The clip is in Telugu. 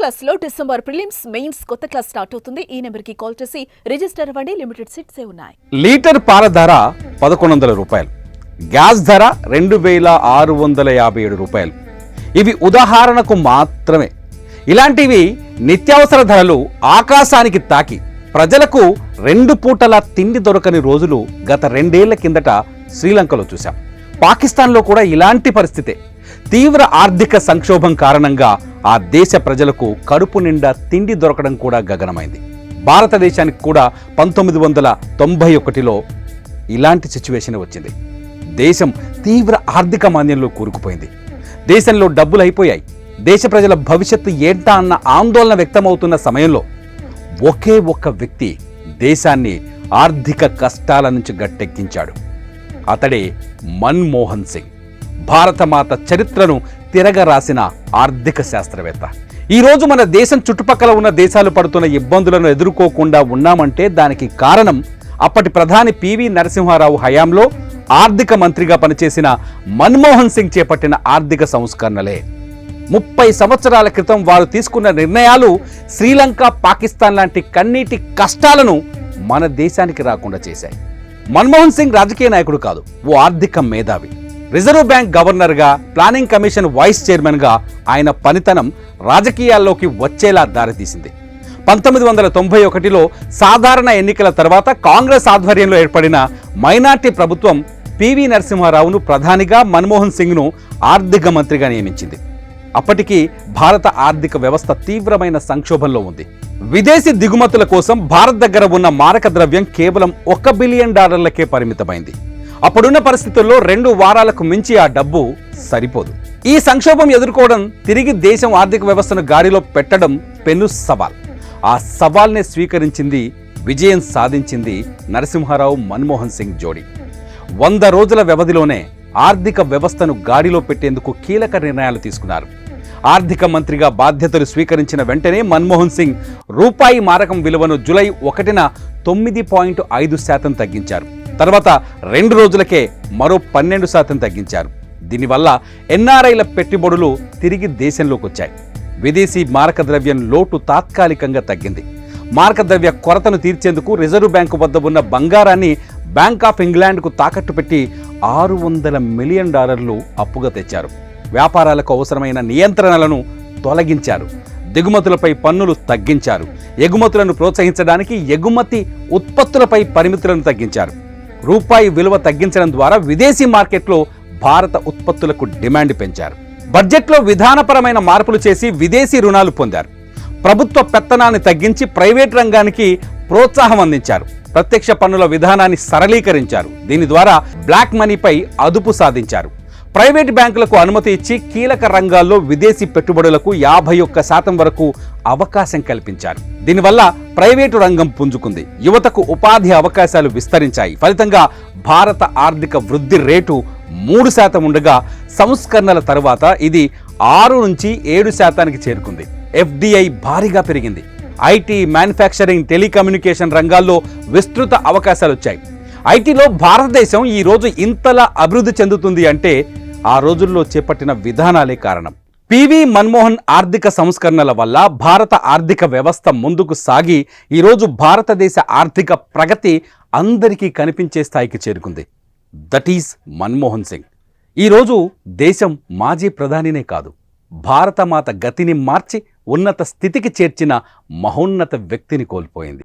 క్లాస్లో డిసెంబర్ ప్రిలిమ్స్ మెయిన్స్ కొత్త క్లాస్ స్టార్ట్ అవుతుంది. ఈ నెంబర్కి కాల్ చేసి రిజిస్టర్ అవ్వండి. లిమిటెడ్ సీట్సే ఉన్నాయి? లీటర్ పాల ధర పదకొండు వందల రూపాయలు. గ్యాస్ ధర రెండు వేల ఆరు వందల యాభై ఏడు రూపాయలు. ఇవి ఉదాహరణకు మాత్రమే. ఇలాంటివి నిత్యావసర ధరలు ఆకాశానికి తాకి. ప్రజలకు రెండు పూటల తిండి దొరకని రోజులు గత రెండేళ్ళ కిందట శ్రీలంకలో చూశాం. పాకిస్తాన్లో కూడా ఇలాంటి పరిస్థితే. తీవ్ర ఆర్థిక సంక్షోభం కారణంగా ఆ దేశ ప్రజలకు కడుపు నిండా తిండి దొరకడం కూడా గగనమైంది. భారతదేశానికి కూడా పంతొమ్మిది వందల తొంభై ఒకటిలో ఇలాంటి సిచ్యువేషన్ వచ్చింది. దేశం తీవ్ర ఆర్థిక మాంద్యంలో కూరుకుపోయింది. దేశంలో డబ్బులు అయిపోయాయి. దేశ ప్రజల భవిష్యత్తు ఏంటా అన్న ఆందోళన వ్యక్తమవుతున్న సమయంలో ఒకే ఒక్క వ్యక్తి దేశాన్ని ఆర్థిక కష్టాల నుంచి గట్టెక్కించాడు. అతడే మన్మోహన్ సింగ్. భారతమాత చరిత్రను తిరగరాసిన ఆర్థిక శాస్త్రవేత్త. ఈరోజు మన దేశం చుట్టుపక్కల ఉన్న దేశాలు పడుతున్న ఇబ్బందులను ఎదుర్కోకుండా ఉన్నామంటే దానికి కారణం అప్పటి ప్రధాని పివి నరసింహారావు హయాంలో ఆర్థిక మంత్రిగా పనిచేసిన మన్మోహన్ సింగ్ చేపట్టిన ఆర్థిక సంస్కరణలే. ముప్పై సంవత్సరాల క్రితం వారు తీసుకున్న నిర్ణయాలు శ్రీలంక పాకిస్తాన్ లాంటి కన్నీటి కష్టాలను మన దేశానికి రాకుండా చేశాయి. మన్మోహన్ సింగ్ రాజకీయ నాయకుడు కాదు ఓ ఆర్థిక మేధావి. రిజర్వ్ బ్యాంక్ గవర్నర్గా ప్లానింగ్ కమిషన్ వైస్ చైర్మన్గా ఆయన పనితనం రాజకీయాల్లోకి వచ్చేలా దారితీసింది. పంతొమ్మిది వందల తొంభై ఒకటిలో సాధారణ ఎన్నికల తర్వాత కాంగ్రెస్ ఆధ్వర్యంలో ఏర్పడిన మైనార్టీ ప్రభుత్వం పివి నరసింహారావును ప్రధానిగా మన్మోహన్ సింగ్ను ఆర్థిక మంత్రిగా నియమించింది. అప్పటికి భారత ఆర్థిక వ్యవస్థ తీవ్రమైన సంక్షోభంలో ఉంది. విదేశీ దిగుమతుల కోసం భారత్ దగ్గర ఉన్న మారక ద్రవ్యం కేవలం ఒక బిలియన్ డాలర్లకే పరిమితమైంది. అప్పుడున్న పరిస్థితుల్లో రెండు వారాలకు మించి ఆ డబ్బు సరిపోదు. ఈ సంక్షోభం ఎదుర్కోవడం తిరిగి దేశం ఆర్థిక వ్యవస్థను గాడిలో పెట్టడం పెను సవాల్. ఆ సవాల్నే స్వీకరించింది విజయం సాధించింది నరసింహారావు మన్మోహన్ సింగ్ జోడీ. వంద రోజుల వ్యవధిలోనే ఆర్థిక వ్యవస్థను గాడిలో పెట్టేందుకు కీలక నిర్ణయాలు తీసుకున్నారు. ఆర్థిక మంత్రిగా బాధ్యతలు స్వీకరించిన వెంటనే మన్మోహన్ సింగ్ రూపాయి మారకం విలువను జులై ఒకటిన తొమ్మిది పాయింట్ ఐదు శాతం తగ్గించారు. తర్వాత రెండు రోజులకే మరో పన్నెండు శాతం తగ్గించారు. దీనివల్ల ఎన్ఆర్ఐల పెట్టుబడులు తిరిగి దేశంలోకి వచ్చాయి విదేశీ మారక ద్రవ్యం లోటు తాత్కాలికంగా తగ్గింది. మారక ద్రవ్య కొరతను తీర్చేందుకు రిజర్వ్ బ్యాంకు వద్ద ఉన్న బంగారాన్ని బ్యాంక్ ఆఫ్ ఇంగ్లాండ్కు తాకట్టు పెట్టి ఆరు వందల మిలియన్ డాలర్లు అప్పుగా తెచ్చారు. వ్యాపారాలకు అవసరమైన నియంత్రణలను తొలగించారు. దిగుమతులపై పన్నులు తగ్గించారు. ఎగుమతులను ప్రోత్సహించడానికి ఎగుమతి ఉత్పత్తులపై పరిమితులను తగ్గించారు. రూపాయి విలువ తగ్గించడం ద్వారా విదేశీ మార్కెట్లో భారత ఉత్పత్తులకు డిమాండ్ పెంచారు. బడ్జెట్లో విధానపరమైన మార్పులు చేసి విదేశీ రుణాలు పొందారు. ప్రభుత్వ పెత్తనాన్ని తగ్గించి ప్రైవేట్ రంగానికి ప్రోత్సాహం అందించారు. ప్రత్యక్ష పన్నుల విధానాన్ని సరళీకరించారు. దీని ద్వారా బ్లాక్ మనీపై అదుపు సాధించారు. ప్రైవేట్ బ్యాంకులకు అనుమతి ఇచ్చి కీలక రంగాల్లో విదేశీ పెట్టుబడులకు యాభై ఒక్క శాతం వరకు అవకాశం కల్పించారు. దీనివల్ల ప్రైవేటు రంగం పుంజుకుంది. యువతకు ఉపాధి అవకాశాలు విస్తరించాయి. ఫలితంగా భారత ఆర్థిక వృద్ధి రేటు మూడు శాతం ఉండగా సంస్కరణల తరువాత ఇది ఆరు నుంచి ఏడు శాతానికి చేరుకుంది. ఎఫ్డిఐ భారీగా పెరిగింది. ఐటీ మ్యానుఫ్యాక్చరింగ్ టెలికమ్యూనికేషన్ రంగాల్లో విస్తృత అవకాశాలు వచ్చాయి. ఐటీలో భారతదేశం ఈ రోజు ఇంతలా అభివృద్ధి చెందుతుంది అంటే ఆ రోజుల్లో చేపట్టిన విధానాలే కారణం. పివి మన్మోహన్ ఆర్థిక సంస్కరణల వల్ల భారత ఆర్థిక వ్యవస్థ ముందుకు సాగి ఈరోజు భారతదేశ ఆర్థిక ప్రగతి అందరికీ కనిపించే స్థాయికి చేరుకుంది. That is Manmohan Singh. ఈరోజు దేశం మాజీ ప్రధానినే కాదు భారతమాత గతిని మార్చి ఉన్నత స్థితికి చేర్చిన మహోన్నత వ్యక్తిని కోల్పోయింది.